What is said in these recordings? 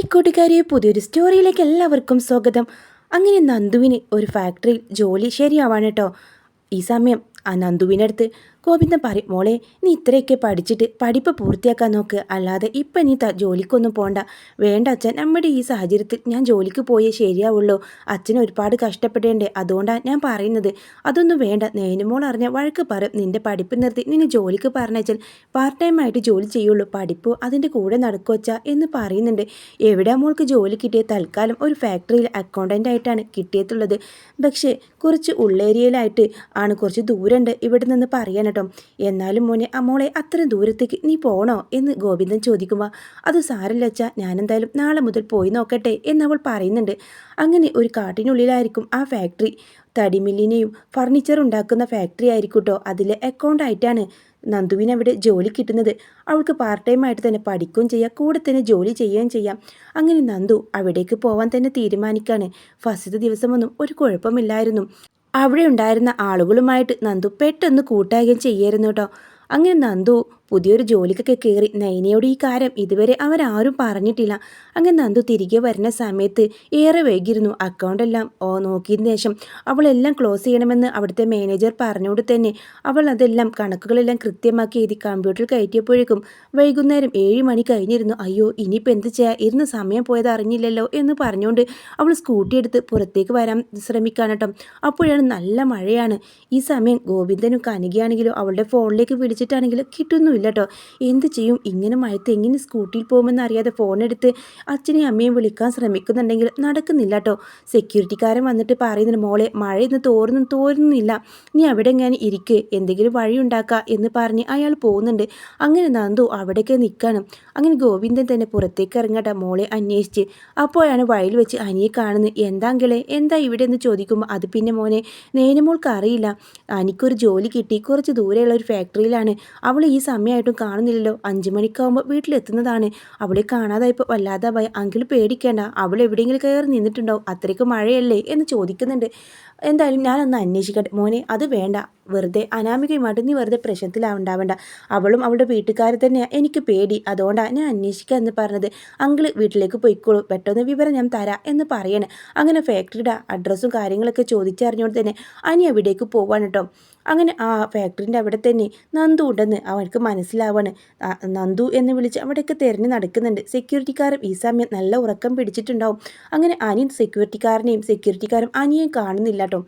Hi കൂട്ടുകാരെ പുതിയൊരു സ്റ്റോറിയിലേക്ക് എല്ലാവർക്കും സ്വാഗതം. അങ്ങനെ നന്ദുവിന് ഒരു ഫാക്ടറിയിൽ ജോലി ശരിയാവാണ് കേട്ടോ ഈ സമയം ആ നന്ദുവിനടുത്ത് ഗോവിന്ദൻ പറയും മോളെ നീ ഇത്രയൊക്കെ പഠിച്ചിട്ട് പഠിപ്പ് പൂർത്തിയാക്കാൻ നോക്ക്. അല്ലാതെ ഇപ്പം നീ ജോലിക്കൊന്നും പോണ്ട. വേണ്ട അച്ഛൻ നമ്മുടെ ഈ സാഹചര്യത്തിൽ ഞാൻ ജോലിക്ക് പോയേ ശരിയാവുള്ളൂ. അച്ഛൻ ഒരുപാട് കഷ്ടപ്പെടേണ്ടേ അതുകൊണ്ടാണ് ഞാൻ പറയുന്നത്. അതൊന്നും വേണ്ട. നേനുമോൾ അറിഞ്ഞ വഴക്ക് പറയും. നിന്റെ പഠിപ്പ് നിർത്തി നിന്നെ ജോലിക്ക് പറഞ്ഞാൽ പാർട്ട് ടൈം ആയിട്ട് ജോലി ചെയ്യുള്ളൂ. പഠിപ്പ് അതിന്റെ കൂടെ നടക്കുവച്ചാ എന്ന് പറയുന്നുണ്ട്. എവിടെ മോൾക്ക് ജോലി കിട്ടിയ? തൽക്കാലം ഒരു ഫാക്ടറിയിൽ അക്കൗണ്ടന്റ് ആയിട്ടാണ് കിട്ടിയിട്ടുള്ളത്. പക്ഷേ കുറച്ച് ഉള്ളേരിയയിലായിട്ട് ആണ് കുറച്ച് ദൂരമുണ്ട് ഇവിടെ നിന്ന് പറയാൻ കേട്ടോ. എന്നാലും മോനെ അമ്മോളെ അത്രയും ദൂരത്തേക്ക് നീ പോണോ എന്ന് ഗോവിന്ദൻ ചോദിക്കുമ്പോൾ അത് സാരല്ല അച്ഛാ ഞാനെന്തായാലും നാളെ മുതൽ പോയി നോക്കട്ടെ എന്നവൾ പറയുന്നുണ്ട്. അങ്ങനെ ഒരു കാട്ടിനുള്ളിലായിരിക്കും ആ ഫാക്ടറി തടിമില്ലിനെയും ഫർണിച്ചർ ഉണ്ടാക്കുന്ന ഫാക്ടറി ആയിരിക്കും കേട്ടോ അതിലെ അക്കൗണ്ട് ആയിട്ടാണ് നന്ദുവിന് അവിടെ ജോലി കിട്ടുന്നത്. അവൾക്ക് പാർട്ട് ടൈം ആയിട്ട് തന്നെ പഠിക്കുകയും ചെയ്യാം കൂടെ തന്നെ ജോലി ചെയ്യുകയും ചെയ്യാം. അങ്ങനെ നന്ദു അവിടേക്ക് പോവാൻ തന്നെ തീരുമാനിക്കാണ്. ഫസ്റ്റ് ദിവസമൊന്നും ഒരു കുഴപ്പമില്ലായിരുന്നു. അവിടെ ഉണ്ടായിരുന്ന ആളുകളുമായിട്ട് നന്ദു പെട്ടെന്ന് കൂട്ടാകുകയും ചെയ്യായിരുന്നു കേട്ടോ. അങ്ങനെ നന്ദു പുതിയൊരു ജോലിക്കൊക്കെ കയറി നൈനയോട് ഈ കാര്യം ഇതുവരെ അവരാരും പറഞ്ഞിട്ടില്ല. അങ്ങനെ നന്ദു തിരികെ വരുന്ന സമയത്ത് ഏറെ വൈകിയിരുന്നു അക്കൗണ്ടെല്ലാം. ഓ നോക്കിയതിന് ശേഷം അവളെല്ലാം ക്ലോസ് ചെയ്യണമെന്ന് അവിടുത്തെ മാനേജർ പറഞ്ഞുകൊണ്ട് തന്നെ അവൾ അതെല്ലാം കണക്കുകളെല്ലാം കൃത്യമാക്കി എഴുതി കമ്പ്യൂട്ടറിൽ കയറ്റിയപ്പോഴേക്കും വൈകുന്നേരം ഏഴ് മണി കഴിഞ്ഞിരുന്നു. അയ്യോ ഇനിയിപ്പോൾ എന്ത് ചെയ്യാം? ഇരുന്ന് സമയം പോയത് അറിഞ്ഞില്ലല്ലോ എന്ന് പറഞ്ഞുകൊണ്ട് അവൾ സ്കൂട്ടി എടുത്ത് പുറത്തേക്ക് വരാൻ ശ്രമിക്കാൻ കേട്ടോ. അപ്പോഴാണ് നല്ല മഴയാണ്. ഈ സമയം ഗോവിന്ദനും കനികയാണെങ്കിലും അവളുടെ ഫോണിലേക്ക് വിളിച്ചിട്ടാണെങ്കിലും കിട്ടുന്നു ഇല്ല കേട്ടോ എന്ത് ചെയ്യും? ഇങ്ങനെ മഴത്ത് എങ്ങനെ സ്കൂട്ടിയിൽ പോകുമെന്ന് അറിയാതെ ഫോണെടുത്ത് അച്ഛനെയും അമ്മയും വിളിക്കാൻ ശ്രമിക്കുന്നുണ്ടെങ്കിൽ നടക്കുന്നില്ല കേട്ടോ സെക്യൂരിറ്റിക്കാരൻ വന്നിട്ട് പറയുന്നുണ്ട് മോളെ മഴ ഇന്ന് തോരുന്നു തോരുന്നില്ല. നീ അവിടെ ഞാൻ ഇരിക്ക്? എന്തെങ്കിലും വഴി ഉണ്ടാക്കുക എന്ന് പറഞ്ഞ് അയാൾ പോകുന്നുണ്ട്. അങ്ങനെ നന്ദു അവിടേക്ക് നിൽക്കണം അങ്ങനെ ഗോവിന്ദൻ തന്നെ പുറത്തേക്ക് ഇറങ്ങട്ടെ മോളെ അന്വേഷിച്ച്. അപ്പോഴാണ് വഴിയിൽ വെച്ച് അനിയെ കാണുന്നത്. എന്താങ്കിളെ എന്താ ഇവിടെ? എന്ന് ചോദിക്കുമ്പോൾ അത് പിന്നെ മോനെ നേനമോൾക്ക് അറിയില്ല. അനിക്കൊരു ജോലി കിട്ടി. കുറച്ച് ദൂരെയുള്ള ഒരു ഫാക്ടറിയിലാണ് അവൾ ഈ സമയമായിട്ടും കാണുന്നില്ലല്ലോ. അഞ്ചു മണിക്കാവുമ്പോൾ വീട്ടിലെത്തുന്നതാണ്. അവളെ കാണാതായപ്പോൾ വല്ലാതെ ഭയം അങ്കിൾ പേടിക്കേണ്ട. അവൾ എവിടെയെങ്കിലും കയറി നിന്നിട്ടുണ്ടാവും. അത്രയ്ക്ക് മഴയല്ലേ എന്ന് ചോദിക്കുന്നുണ്ട്. എന്തായാലും ഞാനൊന്ന് അന്വേഷിക്കട്ടെ. മോനെ അത് വേണ്ട. വെറുതെ അനാമികയുമായിട്ട് നീ വെറുതെ പ്രശ്നത്തിലാവണ്ടാവണ്ട. അവളും അവളുടെ വീട്ടുകാരെ തന്നെയാണ് എനിക്ക് പേടി. അതുകൊണ്ടാണ് ഞാൻ അന്വേഷിക്കുക എന്ന് പറഞ്ഞത്. അങ്കിൾ വീട്ടിലേക്ക് പോയിക്കോളൂ. പെട്ടെന്ന് വിവരം ഞാൻ തരാം എന്ന് പറയണേ. അങ്ങനെ ഫാക്ടറിയുടെ അഡ്രസ്സും കാര്യങ്ങളൊക്കെ ചോദിച്ചറിഞ്ഞുകൊണ്ട് തന്നെ അനി അവിടേക്ക് പോവാണ് കേട്ടോ. അങ്ങനെ ആ ഫാക്ടറിന്റെ അവിടെ തന്നെ നന്ദു ഉണ്ടെന്ന് അവർക്ക് മനസ്സിലാവാണ്. നന്ദു എന്ന് വിളിച്ച് അവിടെയൊക്കെ തിരഞ്ഞ് നടക്കുന്നുണ്ട്. സെക്യൂരിറ്റിക്കാരും ഈ സമയം നല്ല ഉറക്കം പിടിച്ചിട്ടുണ്ടാവും. അങ്ങനെ അനി സെക്യൂരിറ്റിക്കാരനെയും സെക്യൂരിറ്റിക്കാരും അനിയെയും കാണുന്നില്ല കേട്ടോ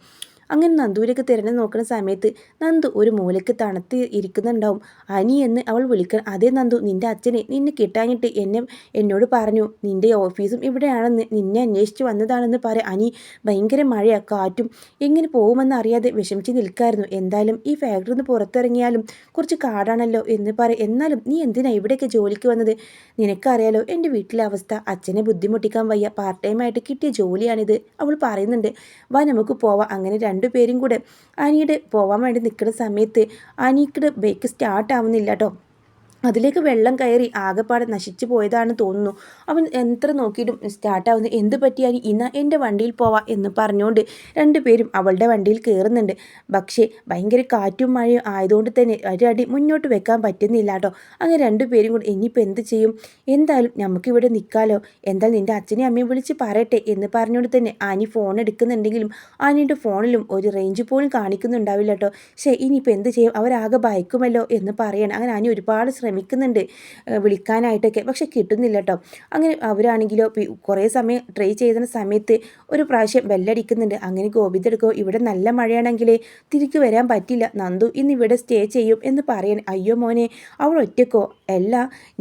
അങ്ങനെ നന്ദുവിനൊക്കെ തിരഞ്ഞു നോക്കുന്ന സമയത്ത് നന്ദു ഒരു മൂലയ്ക്ക് തണുത്ത് ഇരിക്കുന്നുണ്ടാവും. അനി എന്ന് അവൾ വിളിക്കണം അതേ നന്ദു നിന്റെ അച്ഛനെ നിന്നെ കിട്ടാഞ്ഞിട്ട് എന്നെ എന്നോട് പറഞ്ഞു നിന്റെ ഓഫീസും ഇവിടെയാണെന്ന് നിന്നെ അന്വേഷിച്ച് വന്നതാണെന്ന് പറ അനി. ഭയങ്കര മഴയാ കാറ്റും എങ്ങനെ പോകുമെന്ന് അറിയാതെ വിഷമിച്ച് നിൽക്കായിരുന്നു. എന്തായാലും ഈ ഫാക്ടറിയിൽ നിന്ന് പുറത്തിറങ്ങിയാലും കുറച്ച് കാടാണല്ലോ എന്ന് പറ എന്നാലും നീ എന്തിനാ ഇവിടെയൊക്കെ ജോലിക്ക് വന്നത്? നിനക്കറിയാലോ എന്റെ വീട്ടിലെ അവസ്ഥ. അച്ഛനെ ബുദ്ധിമുട്ടിക്കാൻ വയ്യ. പാർട്ട് ടൈം ആയിട്ട് കിട്ടിയ ജോലിയാണിത് അവൾ പറയുന്നുണ്ട്. വാ നമുക്ക് പോവാം. അങ്ങനെ രണ്ട് രണ്ടുപേരും കൂടെ അനിയുടെ പോവാൻ വേണ്ടി നിൽക്കുന്ന സമയത്ത് അനിയുടെ ബൈക്ക് സ്റ്റാർട്ട് ആവുന്നില്ല കേട്ടോ അതിലേക്ക് വെള്ളം കയറി ആകെപ്പാടെ നശിച്ചു പോയതാണെന്ന് തോന്നുന്നു. അവൻ എത്ര നോക്കിയിട്ടും സ്റ്റാർട്ടാവുന്നു. എന്ത് പറ്റിയാൽ ഇന്ന എന്റെ വണ്ടിയിൽ പോവാ എന്ന് പറഞ്ഞുകൊണ്ട് രണ്ടുപേരും അവളുടെ വണ്ടിയിൽ കയറുന്നുണ്ട്. പക്ഷേ ഭയങ്കര കാറ്റും മഴയും ആയതുകൊണ്ട് തന്നെ ഒരടി മുന്നോട്ട് വെക്കാൻ പറ്റുന്നില്ല കേട്ടോ. അങ്ങനെ രണ്ടുപേരും കൂടി ഇനിയിപ്പോൾ എന്ത് ചെയ്യും? എന്തായാലും നമുക്കിവിടെ നിൽക്കാലോ എന്തായാലും നിന്റെ അച്ഛനെയും അമ്മയും വിളിച്ച് പറയട്ടെ എന്ന് പറഞ്ഞുകൊണ്ട് തന്നെ ആനി ഫോൺ എടുക്കുന്നുണ്ടെങ്കിലും ആനിയുടെ ഫോണിലും ഒരു റേഞ്ച് പോലും കാണിക്കുന്നുണ്ടാവില്ല കേട്ടോ. ശേ ഇനിയിപ്പോൾ എന്ത് ചെയ്യും? അവരാകെ ഭയക്കുമല്ലോ എന്ന് പറയണം. അങ്ങനെ ആനി ഒരുപാട് ശ്രമിക്കുന്നുണ്ട് വിളിക്കാനായിട്ടൊക്കെ. പക്ഷെ കിട്ടുന്നില്ല കേട്ടോ അങ്ങനെ അവരാണെങ്കിലോ കുറേ സമയം ട്രൈ ചെയ്യുന്ന സമയത്ത് ഒരു പ്രാവശ്യം ബെല്ലടിക്കുന്നുണ്ട്. അങ്ങനെ ഗോപിത എടുക്കുമോ ഇവിടെ നല്ല മഴയാണെങ്കിൽ തിരിച്ചു വരാൻ പറ്റില്ല. നന്ദു ഇന്ന് ഇവിടെ സ്റ്റേ ചെയ്യും എന്ന് പറയാൻ അയ്യോ മോനെ അവൾ ഒറ്റക്കോ? അല്ല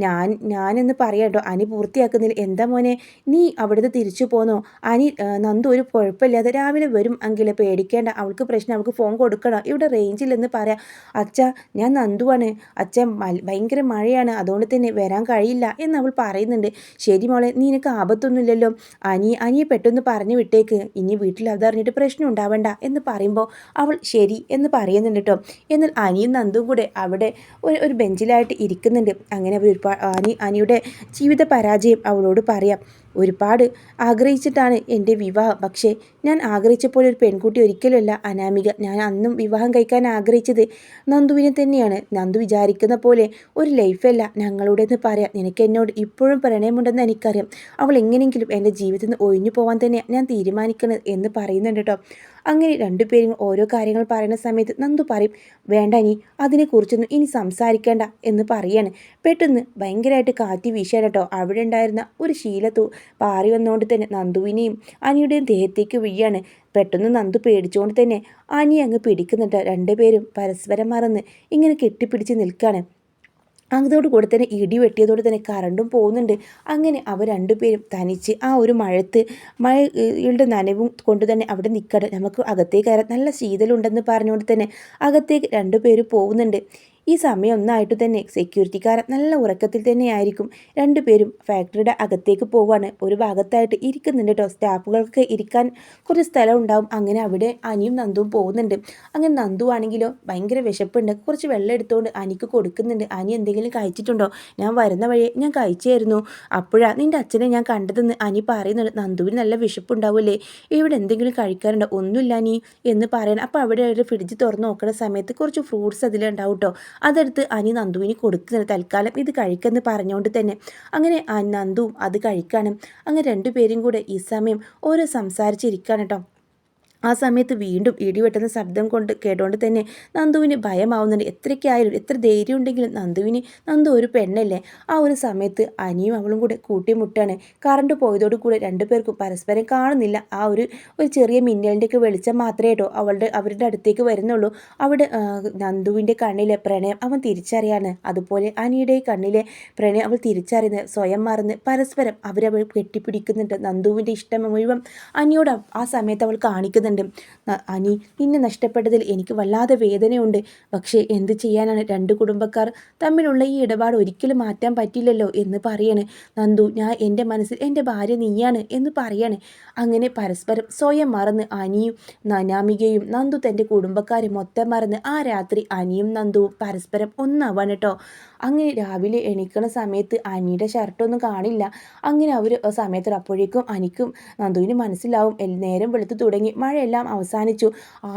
ഞാൻ ഞാനെന്ന് പറയട്ടോ അനി പൂർത്തിയാക്കുന്നില്ല എന്താ മോനെ? നീ അവിടുന്ന് തിരിച്ചു പോന്നോ? അനി നന്ദു ഒരു കുഴപ്പമില്ലാതെ രാവിലെ വരും എങ്കിൽ പേടിക്കേണ്ട. അവൾക്ക് പ്രശ്നം അവൾക്ക് ഫോൺ കൊടുക്കണം. ഇവിടെ റേഞ്ചില്ലെന്ന് പറയാം. അച്ഛ ഞാൻ നന്ദുവാണ്. അച്ഛൻ ഭയങ്കര മഴയാണ്. അതുകൊണ്ട് തന്നെ വരാൻ കഴിയില്ല എന്ന് അവൾ പറയുന്നുണ്ട്. ശരി മോളെ നീ നിനക്ക് ആപത്തൊന്നുമില്ലല്ലോ. അനി അനിയെ പെട്ടെന്ന് പറഞ്ഞു വിട്ടേക്ക്. ഇനി വീട്ടിൽ അതറിഞ്ഞിട്ട് പ്രശ്നം ഉണ്ടാവണ്ട എന്ന് പറയുമ്പോൾ അവൾ ശരി എന്ന് പറയുന്നുണ്ട് കേട്ടോ. എന്നാൽ അനിയും നന്ദും കൂടെ അവിടെ ഒരു ബെഞ്ചിലായിട്ട് ഇരിക്കുന്നുണ്ട്. അങ്ങനെ അവർ ഒരുപാട് അനി അനിയുടെ ജീവിത പരാജയം അവളോട് പറയാം. ഒരുപാട് ആഗ്രഹിച്ചിട്ടാണ് എന്റെ വിവാഹം. പക്ഷേ ഞാൻ ആഗ്രഹിച്ചപ്പോൾ ഒരു പെൺകുട്ടി ഒരിക്കലുമല്ല അനാമിക. ഞാൻ അന്നും വിവാഹം കഴിക്കാൻ ആഗ്രഹിച്ചത് നന്ദുവിനെ തന്നെയാണ്. നന്ദു വിചാരിക്കുന്ന പോലെ ഒരു ലൈഫല്ല. ഞങ്ങളുടേന്ന് പറയാം. നിനക്ക് എന്നോട് ഇപ്പോഴും പ്രണയമുണ്ടെന്ന് എനിക്കറിയാം. അവൾ എങ്ങനെയെങ്കിലും എന്റെ ജീവിതത്തിൽ നിന്ന് ഒഴിഞ്ഞു പോകാൻ തന്നെയാണ് ഞാൻ തീരുമാനിക്കുന്നത് എന്ന് പറയുന്നുണ്ട് കേട്ടോ. അങ്ങനെ രണ്ടുപേരും ഓരോ കാര്യങ്ങൾ പറയുന്ന സമയത്ത് നന്ദു പറയും വേണ്ട നീ അതിനെക്കുറിച്ചൊന്നും ഇനി സംസാരിക്കേണ്ട എന്ന് പറയാണ്. പെട്ടെന്ന് ഭയങ്കരമായിട്ട് കാറ്റി വീശാൻ കേട്ടോ. അവിടെ ഉണ്ടായിരുന്ന ഒരു ശീലത്തു പാറി വന്നുകൊണ്ട് തന്നെ നന്ദുവിനെയും അനിയുടെയും ദേഹത്തേക്ക് വീഴാണ് പെട്ടെന്ന് നന്ദു പേടിച്ചുകൊണ്ട് തന്നെ അനി അങ്ങ് പിടിക്കുന്നുണ്ട്. രണ്ടുപേരും പരസ്പരം മറന്ന് ഇങ്ങനെ കെട്ടിപ്പിടിച്ച് നിൽക്കുകയാണ് അതോടുകൂടി തന്നെ ഇടി വെട്ടിയതോടെ തന്നെ കറണ്ടും പോകുന്നുണ്ട്. അങ്ങനെ അവർ രണ്ടുപേരും തനിച്ച് ആ ഒരു മഴത്ത് മഴയുടെ നനവും കൊണ്ട് തന്നെ അവിടെ നിൽക്കട്ടെ നമുക്ക് അകത്തേക്ക് കയറാൻ നല്ല ശീതലുണ്ടെന്ന് പറഞ്ഞുകൊണ്ട് തന്നെ അകത്തേക്ക് രണ്ടുപേരും പോകുന്നുണ്ട്. ഈ സമയം ഒന്നായിട്ട് തന്നെ സെക്യൂരിറ്റിക്കാരൻ നല്ല ഉറക്കത്തിൽ തന്നെയായിരിക്കും രണ്ടുപേരും ഫാക്ടറിയുടെ അകത്തേക്ക് പോവാണ്. ഒരു ഭാഗത്തായിട്ട് ഇരിക്കുന്നുണ്ട് കേട്ടോ സ്റ്റാഫുകൾക്ക് ഇരിക്കാൻ കുറച്ച് സ്ഥലം ഉണ്ടാവും. അങ്ങനെ അവിടെ അനിയും നന്ദുവും പോകുന്നുണ്ട്. അങ്ങനെ നന്ദു ആണെങ്കിലോ ഭയങ്കര വിശപ്പുണ്ട്. കുറച്ച് വെള്ളം എടുത്തുകൊണ്ട് അനിക്ക് കൊടുക്കുന്നുണ്ട്. അനി എന്തെങ്കിലും കഴിച്ചിട്ടുണ്ടോ? ഞാൻ വരുന്ന വഴി ഞാൻ കഴിച്ചായിരുന്നു. അപ്പോഴാണ് നിന്റെ അച്ഛനെ ഞാൻ കണ്ടതെന്ന് അനി പറയുന്നുണ്ട്. നന്ദുവിന് നല്ല വിശപ്പുണ്ടാവില്ലേ? ഇവിടെ എന്തെങ്കിലും കഴിക്കാറുണ്ടോ ഒന്നുമില്ല അനി എന്ന് പറയണം അപ്പോൾ അവിടെ ഒരു ഫ്രിഡ്ജ് തുറന്ന് നോക്കുന്ന സമയത്ത് കുറച്ച് ഫ്രൂട്ട്സ് അതിലുണ്ടാവും കേട്ടോ അതെടുത്ത് അനി നന്ദുവിന് കൊടുക്കുന്നത് തൽക്കാലം ഇത് കഴിക്കെന്ന് പറഞ്ഞുകൊണ്ട് തന്നെ അങ്ങനെ നന്ദുവും അത് കഴിക്കാനും അങ്ങനെ രണ്ടുപേരും കൂടെ ഈ സമയം ഓരോ സംസാരിച്ചിരിക്കാണ് കേട്ടോ. ആ സമയത്ത് വീണ്ടും ഇടിവെട്ടുന്ന ശബ്ദം കൊണ്ട് കേട്ടുകൊണ്ട് തന്നെ നന്ദുവിന് ഭയമാവുന്നുണ്ട്. എത്രയ്ക്കായാലും എത്ര ധൈര്യം ഉണ്ടെങ്കിലും നന്ദുവിന് നന്ദു ഒരു പെണ്ണല്ലേ? ആ ഒരു സമയത്ത് അനിയും അവളും കൂടെ കൂട്ടിമുട്ടാണ്. കറണ്ട് പോയതോടു കൂടെ രണ്ടുപേർക്കും പരസ്പരം കാണുന്നില്ല. ആ ഒരു ഒരു ചെറിയ മിന്നലിന്റെയൊക്കെ വെളിച്ചം മാത്രമേ കേട്ടോ. അവളുടെ അവരുടെ അടുത്തേക്ക് വരുന്നുള്ളൂ. അവിടെ നന്ദുവിന്റെ കണ്ണിലെ പ്രണയം അവൻ തിരിച്ചറിയാണ്. അതുപോലെ അനിയുടെ കണ്ണിലെ പ്രണയം അവൾ തിരിച്ചറിയുന്നത് സ്വയം മറന്ന് പരസ്പരം അവരവൾ കെട്ടിപ്പിടിക്കുന്നുണ്ട്. നന്ദുവിന്റെ ഇഷ്ടം മുഴുവൻ അനിയോട് ആ സമയത്ത് അവൾ കാണിക്കുന്നുണ്ട്. പറയുന്നുണ്ട് അനി നിന്നെ നഷ്ടപ്പെട്ടതിൽ എനിക്ക് വല്ലാതെ വേദനയുണ്ട്. പക്ഷേ എന്ത് ചെയ്യാനാണ്? രണ്ട് കുടുംബക്കാർ തമ്മിലുള്ള ഈ ഇടപാട് ഒരിക്കലും മാറ്റാൻ പറ്റില്ലല്ലോ എന്ന് പറയാണ്. നന്ദു ഞാൻ എന്റെ മനസ്സിൽ എന്റെ ഭാര്യ നീയാണ് എന്ന് പറയാണ്. അങ്ങനെ പരസ്പരം സ്വയം മറന്ന് അനിയും നനാമികയും നന്ദു തന്റെ കുടുംബക്കാരെ മൊത്തം മറന്ന് ആ രാത്രി അനിയും നന്ദുവും പരസ്പരം ഒന്നാവാണ് കേട്ടോ അങ്ങനെ രാവിലെ എണീക്കണ സമയത്ത് അനിയുടെ ഷർട്ടൊന്നും കാണില്ല. അങ്ങനെ അവർ സമയത്ത് അപ്പോഴേക്കും അനിക്കും നന്ദുവിന് മനസ്സിലാവും. നേരം വെളുത്ത് തുടങ്ങി. മഴയെല്ലാം അവസാനിച്ചു.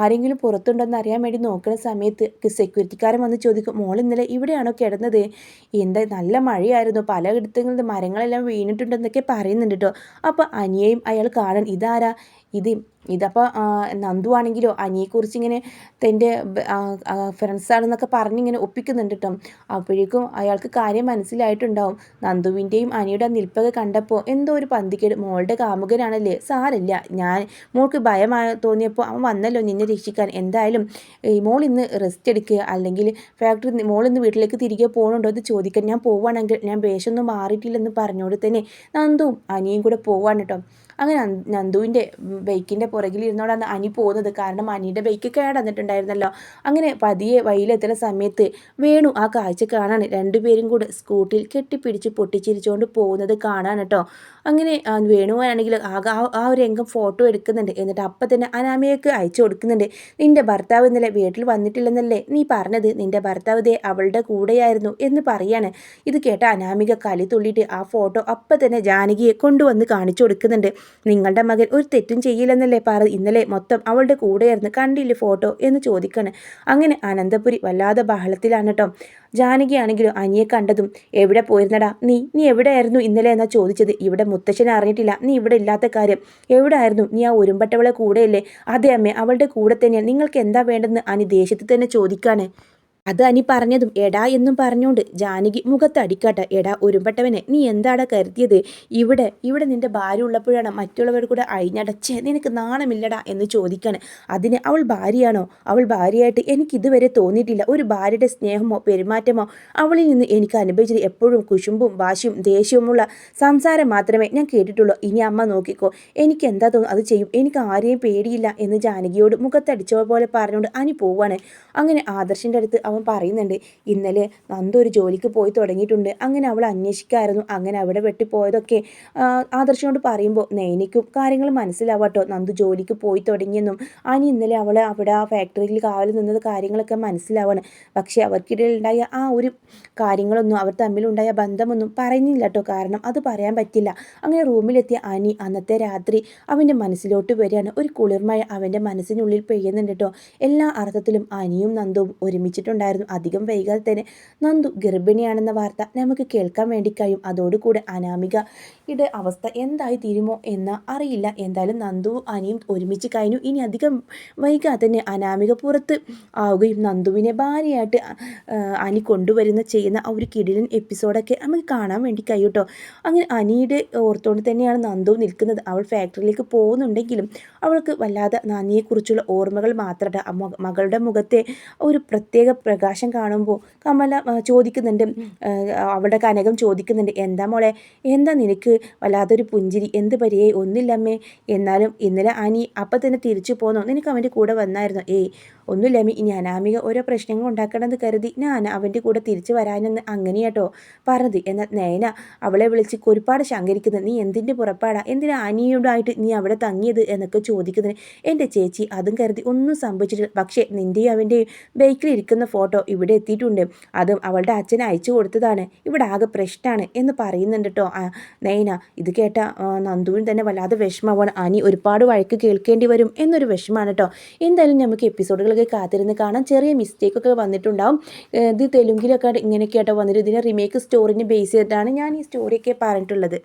ആരെങ്കിലും പുറത്തുണ്ടെന്ന് അറിയാൻ വേണ്ടി നോക്കുന്ന സമയത്ത് സെക്യൂരിറ്റിക്കാരൻ വന്ന് ചോദിക്കും മോൾ ഇന്നലെ ഇവിടെയാണോ കിടന്നത്? എന്താ നല്ല മഴയായിരുന്നു. പലയിടത്തും മരങ്ങളെല്ലാം വീണിട്ടുണ്ടെന്നൊക്കെ പറയുന്നുണ്ട് കേട്ടോ അപ്പോൾ അനിയെയും അയാൾ കാണാൻ ഇതാരാ? ഇത് ഇതപ്പോൾ നന്ദു ആണെങ്കിലോ അനിയെക്കുറിച്ച് ഇങ്ങനെ തന്റെ ഫ്രണ്ട്സാണെന്നൊക്കെ പറഞ്ഞിങ്ങനെ ഒപ്പിക്കുന്നുണ്ട് കേട്ടോ അപ്പോഴേക്കും അയാൾക്ക് കാര്യം മനസ്സിലായിട്ടുണ്ടാവും. നന്ദുവിന്റെയും അനിയുടെ നിൽപ്പൊക്കെ കണ്ടപ്പോൾ എന്തോ ഒരു പന്തിക്കേട് മോളുടെ കാമുകനാണല്ലേ? സാരല്ല. ഞാൻ മോൾക്ക് ഭയമായി തോന്നിയപ്പോൾ അവൻ വന്നല്ലോ നിന്നെ രക്ഷിക്കാൻ. എന്തായാലും ഈ മോൾ ഇന്ന് റെസ്റ്റ് എടുക്കുക അല്ലെങ്കിൽ ഫാക്ടറി മോൾ ഇന്ന് വീട്ടിലേക്ക് തിരികെ പോകണുണ്ടോ എന്ന് ചോദിക്കാൻ ഞാൻ പോവുകയാണെങ്കിൽ ഞാൻ വേഷമൊന്നും മാറിയിട്ടില്ലെന്ന് പറഞ്ഞോട് തന്നെ നന്ദുവും അനിയും കൂടെ പോവാണ് കേട്ടോ അങ്ങനെ നന്ദുവിന്റെ ബൈക്കിന്റെ പുറകിലിരുന്നോടാണ് അനി പോകുന്നത്. കാരണം അനിയുടെ ബൈക്ക് കേടന്നിട്ടുണ്ടായിരുന്നല്ലോ. അങ്ങനെ പതിയെ വഴിയിലെത്തുന്ന സമയത്ത് വേണു ആ കാഴ്ച കാണാൻ രണ്ടുപേരും കൂടെ സ്കൂട്ടിൽ കെട്ടിപ്പിടിച്ച് പൊട്ടിച്ചിരിച്ചുകൊണ്ട് പോകുന്നത് കാണാൻ കേട്ടോ. അങ്ങനെ വേണുവാണെങ്കിൽ ആകെ ആ ഒരു രംഗം ഫോട്ടോ എടുക്കുന്നുണ്ട്. എന്നിട്ട് അപ്പം തന്നെ അനാമയ്ക്ക് അയച്ചു കൊടുക്കുന്നുണ്ട്. നിന്റെ ഭർത്താവ് ഇന്നലെ വീട്ടിൽ വന്നിട്ടില്ലെന്നല്ലേ? നീ പറഞ്ഞത് നിന്റെ ഭർത്താവ് ദേ അവളുടെ കൂടെയായിരുന്നു എന്ന് പറയാണ്. ഇത് കേട്ട അനാമിക കലി തുള്ളിയിട്ട് ആ ഫോട്ടോ അപ്പം തന്നെ ജാനകിയെ കൊണ്ടുവന്ന് കാണിച്ചു കൊടുക്കുന്നുണ്ട്. നിങ്ങളുടെ മകൻ ഒരു തെറ്റും ചെയ്യില്ലെന്നല്ലേ പറ. ഇന്നലെ മൊത്തം അവളുടെ കൂടെയായിരുന്നു. കണ്ടില്ലേ ഫോട്ടോ എന്ന് ചോദിക്കാണ്. അങ്ങനെ അനന്തപുരി വല്ലാതെ ബഹളത്തിലാണ് കേട്ടോ ജാനകിയാണെങ്കിലും അനിയെ കണ്ടതും എവിടെ പോയിരുന്നടാ? നീ നീ എവിടെയായിരുന്നു ഇന്നലെ എന്നാ ചോദിച്ചത്? ഇവിടെ മുത്തശ്ശനെ അറിഞ്ഞിട്ടില്ല. നീ ഇവിടെ ഇല്ലാത്ത കാര്യം. എവിടെ ആയിരുന്നു നീ ആ ഉരുമ്പട്ടവളെ കൂടെയല്ലേ? അതെ അമ്മേ അവളുടെ കൂടെ തന്നെയാണ് നിങ്ങൾക്ക് എന്താ വേണ്ടെന്ന് അനി ദേഷ്യത്തിൽ തന്നെ ചോദിക്കാണ്. അത് അനി പറഞ്ഞതും എടാ എന്നും പറഞ്ഞുകൊണ്ട് ജാനകി മുഖത്തടിക്കാട്ട എടാ ഒരുമ്പെട്ടവനെ നീ എന്താടാ കരുതിയത്? ഇവിടെ ഇവിടെ നിന്റെ ഭാര്യ ഉള്ളപ്പോഴാണ് മറ്റുള്ളവർ കൂടെ അഴിഞ്ഞടച്ചേ നിനക്ക് നാണമില്ലടാ എന്ന് ചോദിക്കാണ്. അതിന് അവൾ ഭാര്യയാണോ? അവൾ ഭാര്യയായിട്ട് എനിക്ക് ഇതുവരെ തോന്നിയിട്ടില്ല. ഒരു ഭാര്യയുടെ സ്നേഹമോ പെരുമാറ്റമോ അവളിൽ നിന്ന് എനിക്ക് അനുഭവിച്ചത് എപ്പോഴും കുശുമ്പും വാശിയും ദേഷ്യവുമുള്ള സംസാരം മാത്രമേ ഞാൻ കേട്ടിട്ടുള്ളൂ. ഇനി അമ്മ നോക്കിക്കോ. എനിക്ക് എന്താ തോന്നും അത് ചെയ്യും. എനിക്ക് ആരെയും പേടിയില്ല എന്ന് ജാനകിയോട് മുഖത്തടിച്ച പോലെ പറഞ്ഞുകൊണ്ട് അനി പോവാണ്. അങ്ങനെ ആദർശിന്റെ അടുത്ത് അവൻ പറയുന്നുണ്ട് ഇന്നലെ നന്ദു ഒരു ജോലിക്ക് പോയി തുടങ്ങിയിട്ടുണ്ട്. അങ്ങനെ അവൾ അന്വേഷിക്കായിരുന്നു. അങ്ങനെ അവിടെ വെട്ടിപ്പോയതൊക്കെ ആദർശിനോട് പറയുമ്പോൾ നൈനിക്കും കാര്യങ്ങൾ മനസ്സിലാവാട്ടോ. നന്ദു ജോലിക്ക് പോയി തുടങ്ങിയെന്നും അനി ഇന്നലെ അവൾ അവിടെ ആ ഫാക്ടറിയിൽ കാവൽ നിന്നത് കാര്യങ്ങളൊക്കെ മനസ്സിലാവാണ്. പക്ഷേ അവർക്കിടയിൽ ഉണ്ടായ ആ ഒരു കാര്യങ്ങളൊന്നും അവർ തമ്മിലുണ്ടായ ബന്ധമൊന്നും പറയുന്നില്ല കേട്ടോ കാരണം അത് പറയാൻ പറ്റില്ല. അങ്ങനെ റൂമിലെത്തിയ അനി അന്നത്തെ രാത്രി അവന്റെ മനസ്സിലോട്ട് വരികയാണ്. ഒരു കുളിർമഴ അവന്റെ മനസ്സിനുള്ളിൽ പെയ്യുന്നുണ്ട് കേട്ടോ. എല്ലാ അർത്ഥത്തിലും അനിയും നന്ദുവും ഒരുമിച്ചിട്ടുണ്ടായിരുന്നു അധികം വൈകാതെ തന്നെ നന്ദു ഗർഭിണിയാണെന്ന വാർത്ത നമുക്ക് കേൾക്കാൻ വേണ്ടി കഴിയും. അതോടുകൂടെ അനാമികയുടെ അവസ്ഥ എന്തായി തീരുമോ എന്ന് അറിയില്ല. എന്തായാലും നന്ദു അനിയും ഒരുമിച്ച് കഴിഞ്ഞു. ഇനി അധികം വൈകാതെ തന്നെ അനാമിക പുറത്ത് ആവുകയും നന്ദുവിനെ ഭാര്യയായിട്ട് അനി കൊണ്ടുവരുന്ന ചെയ്യുന്ന ഒരു കിടിലൻ എപ്പിസോഡൊക്കെ നമുക്ക് കാണാൻ വേണ്ടി കഴിയും കേട്ടോ. അങ്ങനെ അനിയുടെ ഓർത്തുകൊണ്ട് തന്നെയാണ് നന്ദു നിൽക്കുന്നത്. അവൾ ഫാക്ടറിയിലേക്ക് പോകുന്നുണ്ടെങ്കിലും അവൾക്ക് വല്ലാതെ നാനിയെക്കുറിച്ചുള്ള ഓർമ്മകൾ മാത്രമല്ല മകളുടെ മുഖത്തെ ഒരു പ്രത്യേക പ്രകാശം കാണുമ്പോൾ കമല ചോദിക്കുന്നുണ്ട്. അവളുടെ കനകം ചോദിക്കുന്നുണ്ട് എന്താ മോളെ എന്താ നിനക്ക്? വല്ലാത്തൊരു പുഞ്ചിരി എന്ത് പരിയേ ഒന്നില്ലമ്മേ എന്നാലും ഇന്നലെ അനി അപ്പം തന്നെ തിരിച്ചു പോന്നോ? നിനക്ക് അവന്റെ കൂടെ വന്നായിരുന്നു? ഏയ് ഒന്നുമില്ല അമ്മി ഇനി അനാമിക ഓരോ പ്രശ്നങ്ങൾ ഉണ്ടാക്കണമെന്ന് കരുതി. ഞാൻ അവന്റെ കൂടെ തിരിച്ചു വരാനെന്ന് അങ്ങനെയാട്ടോ പറഞ്ഞത്. എന്നാൽ നയന അവളെ വിളിച്ച് ഒരുപാട് ശങ്കരിക്കുന്നത് നീ എന്തിന്റെ പുറപ്പാടാ? എന്തിനാ അനിയോടായിട്ട് നീ അവിടെ തങ്ങിയത്? എന്നൊക്കെ ചോദിക്കുന്നത് എന്റെ ചേച്ചി അതും കരുതി ഒന്നും സംഭവിച്ചിട്ടില്ല. പക്ഷേ നിന്റെയും അവന്റെയും ബൈക്കിൽ ഇരിക്കുന്ന ഫോട്ടോ ഇവിടെ എത്തിയിട്ടുണ്ട്. അതും അവളുടെ അച്ഛൻ അയച്ചു കൊടുത്തതാണ്. ഇവിടെ ആകെ പ്രശ്നമാണ് എന്ന് പറയുന്നുണ്ട് കേട്ടോ നൈന. ഇത് കേട്ട നന്ദുവിന് തന്നെ വല്ലാതെ വിഷമമാണ്. അനി ഒരുപാട് വഴക്ക് കേൾക്കേണ്ടി വരും എന്നൊരു വിഷമമാണ് കേട്ടോ എന്തായാലും നമുക്ക് എപ്പിസോഡുകളൊക്കെ കാത്തിരുന്ന് കാണാം. ചെറിയ മിസ്റ്റേക്കൊക്കെ വന്നിട്ടുണ്ടാവും. ഇത് തെലുങ്കിലൊക്കെ ഇങ്ങനെയൊക്കെ ആയിട്ട് വന്നിട്ട് ഇതിനെ റിമേക്ക് സ്റ്റോറിനെ ബേസ് ചെയ്തിട്ടാണ് ഞാൻ ഈ സ്റ്റോറിയൊക്കെ പറഞ്ഞിട്ടുള്ളത്.